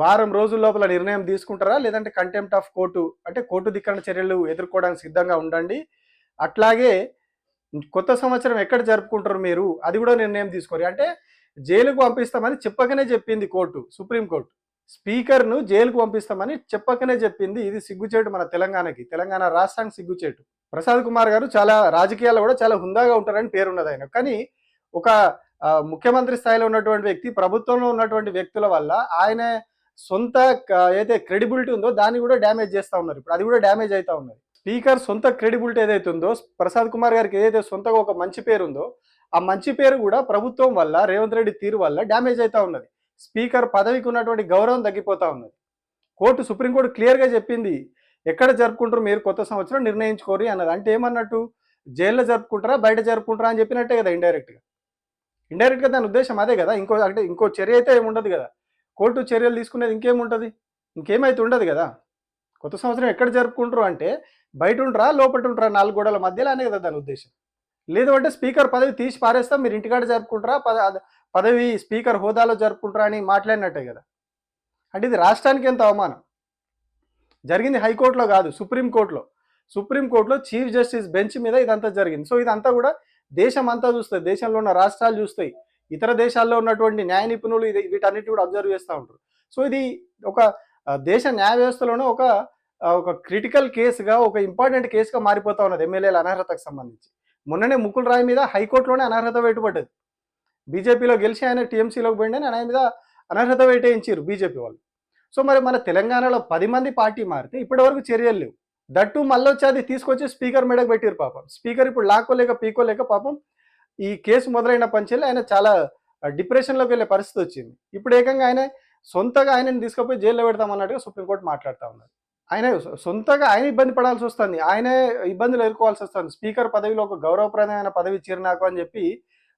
వారం రోజుల లోపల నిర్ణయం తీసుకుంటారా? లేదంటే కంటెంప్ట్ ఆఫ్ కోర్టు అంటే కోర్టు ధిక్కరణ చర్యలు ఎదుర్కోవడానికి సిద్ధంగా ఉండండి. అట్లాగే కొత్త సంవత్సరం ఎక్కడ జరుపుకుంటారు మీరు? అది కూడా నిర్ణయం తీసుకోరు. అంటే జైలుకు పంపిస్తామని చెప్పకనే చెప్పింది కోర్టు సుప్రీంకోర్టు స్పీకర్ను జైలుకు పంపిస్తామని చెప్పకనే చెప్పింది. ఇది సిగ్గుచేటు మన తెలంగాణకి. తెలంగాణ రాష్ట్రానికి సిగ్గుచేటు. ప్రసాద్ కుమార్ గారు చాలా రాజకీయాల్లో కూడా చాలా హుందాగా ఉంటారని పేరున్నది ఆయన. కానీ ఒక ముఖ్యమంత్రి స్థాయిలో ఉన్నటువంటి వ్యక్తి ప్రభుత్వంలో ఉన్నటువంటి వ్యక్తుల వల్ల ఆయన సొంత ఏదైతే క్రెడిబిలిటీ ఉందో దాన్ని కూడా డ్యామేజ్ చేస్తూ ఉన్నారు. ఇప్పుడు అది కూడా డ్యామేజ్ అవుతా ఉన్నది. స్పీకర్ సొంత క్రెడిబిలిటీ ఏదైతే ఉందో ప్రసాద్ కుమార్ గారికి ఏదైతే సొంతగా ఒక మంచి పేరు ఉందో ఆ మంచి పేరు కూడా ప్రభుత్వం వల్ల రేవంత్ రెడ్డి తీరు వల్ల డ్యామేజ్ అవుతా ఉన్నది. స్పీకర్ పదవికి ఉన్నటువంటి గౌరవం తగ్గిపోతా ఉన్నది. కోర్టు సుప్రీంకోర్టు క్లియర్గా చెప్పింది ఎక్కడ జరుపుకుంటారు మీరు కొత్త సంవత్సరం నిర్ణయించుకోరి అన్నది. అంటే ఏమన్నట్టు జైల్లో జరుపుకుంటారా బయట జరుపుకుంటారా అని చెప్పినట్టే కదా ఇండైరెక్ట్గా ఇండైరెక్ట్గా దాని ఉద్దేశం అదే కదా ఇంకో అంటే ఇంకో చర్య అయితే ఏముండదు కదా. కోర్టు చర్యలు తీసుకునేది ఇంకేముంటుంది? ఇంకేమైతే ఉండదు కదా. కొత్త సంవత్సరం ఎక్కడ జరుపుకుంటారు అంటే బయట ఉంటారా లోపల ఉంటారా నాలుగు గోడల మధ్యలో అనే కదా దాని ఉద్దేశం. లేదు అంటే స్పీకర్ పదవి తీసి పారేస్తాం మీరు ఇంటికాడ జరుపుకుంటారా పద పదవి స్పీకర్ హోదాలో జరుపుకుంటారా అని మాట్లాడినట్టే కదా. అంటే ఇది రాష్ట్రానికి ఎంత అవమానం? జరిగింది హైకోర్టులో కాదు సుప్రీంకోర్టులో. సుప్రీంకోర్టులో చీఫ్ జస్టిస్ బెంచ్ మీద ఇదంతా జరిగింది. సో ఇదంతా కూడా దేశం అంతా చూస్తుంది. దేశంలో ఉన్న రాష్ట్రాలు చూస్తాయి. ఇతర దేశాల్లో ఉన్నటువంటి న్యాయ నిపుణులు ఇది వీటన్నిటి కూడా అబ్జర్వ్ చేస్తూ ఉంటారు. సో ఇది ఒక దేశ న్యాయ వ్యవస్థలోనే ఒక ఒక క్రిటికల్ కేసుగా ఒక ఇంపార్టెంట్ కేసుగా మారిపోతా ఉన్నది ఎమ్మెల్యేల అనర్హతకు సంబంధించి. మొన్ననే ముకుల్ రాయ్ మీద హైకోర్టులోనే అనర్హత వేటుపడ్డది. బీజేపీలో గెలిచి ఆయన టీఎంసీలోకి పోయిండని ఆయన మీద అనర్హత వేటేయించారు బీజేపీ వాళ్ళు. సో మరి మన తెలంగాణలో పది మంది పార్టీ మారితే ఇప్పటివరకు చర్యలు లేవు. దట్టు మళ్ళీ వచ్చి అది తీసుకొచ్చి స్పీకర్ మెడకు పెట్టారు పాపం. స్పీకర్ ఇప్పుడు లాక్కోలేక పీకోలేక పాపం ఈ కేసు మొదలైన పంచేలు ఆయన చాలా డిప్రెషన్లోకి వెళ్ళే పరిస్థితి వచ్చింది. ఇప్పుడు ఏకంగా ఆయన సొంతగా ఆయనని తీసుకుపోయి జైల్లో పెడతామన్నట్టుగా సుప్రీంకోర్టు మాట్లాడుతూ ఉన్నారు. ఆయన సొంతగా ఆయన ఇబ్బంది పడాల్సి వస్తుంది. ఆయనే ఇబ్బందులు ఎదుర్కోవాల్సి వస్తుంది. స్పీకర్ పదవిలో ఒక గౌరవప్రదమైన పదవి చీరినాకు అని చెప్పి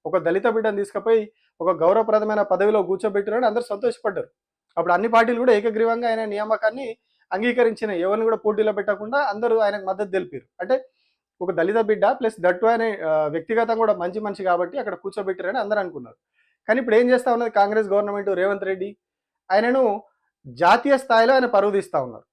ఒక దళిత బిడ్డను తీసుకుపోయి ఒక గౌరవప్రదమైన పదవిలో కూర్చోబెట్టారని అందరూ సంతోషపడ్డారు. అప్పుడు అన్ని పార్టీలు కూడా ఏకగ్రీవంగా ఆయన నియామకాన్ని అంగీకరించిన ఎవరిని కూడా పోటీలో పెట్టకుండా అందరూ ఆయనకు మద్దతు తెలిపారు. అంటే ఒక దళిత బిడ్డ ప్లస్ దట్టు ఆయన వ్యక్తిగతం కూడా మంచి మనిషి కాబట్టి అక్కడ కూర్చోబెట్టారని అందరూ అనుకున్నారు. కానీ ఇప్పుడు ఏం చేస్తా ఉన్నది? కాంగ్రెస్ గవర్నమెంట్ రేవంత్ రెడ్డి. ఆయనను జాతీయ స్థాయిలో ఆయన పరువు తీస్తూ ఉన్నారు.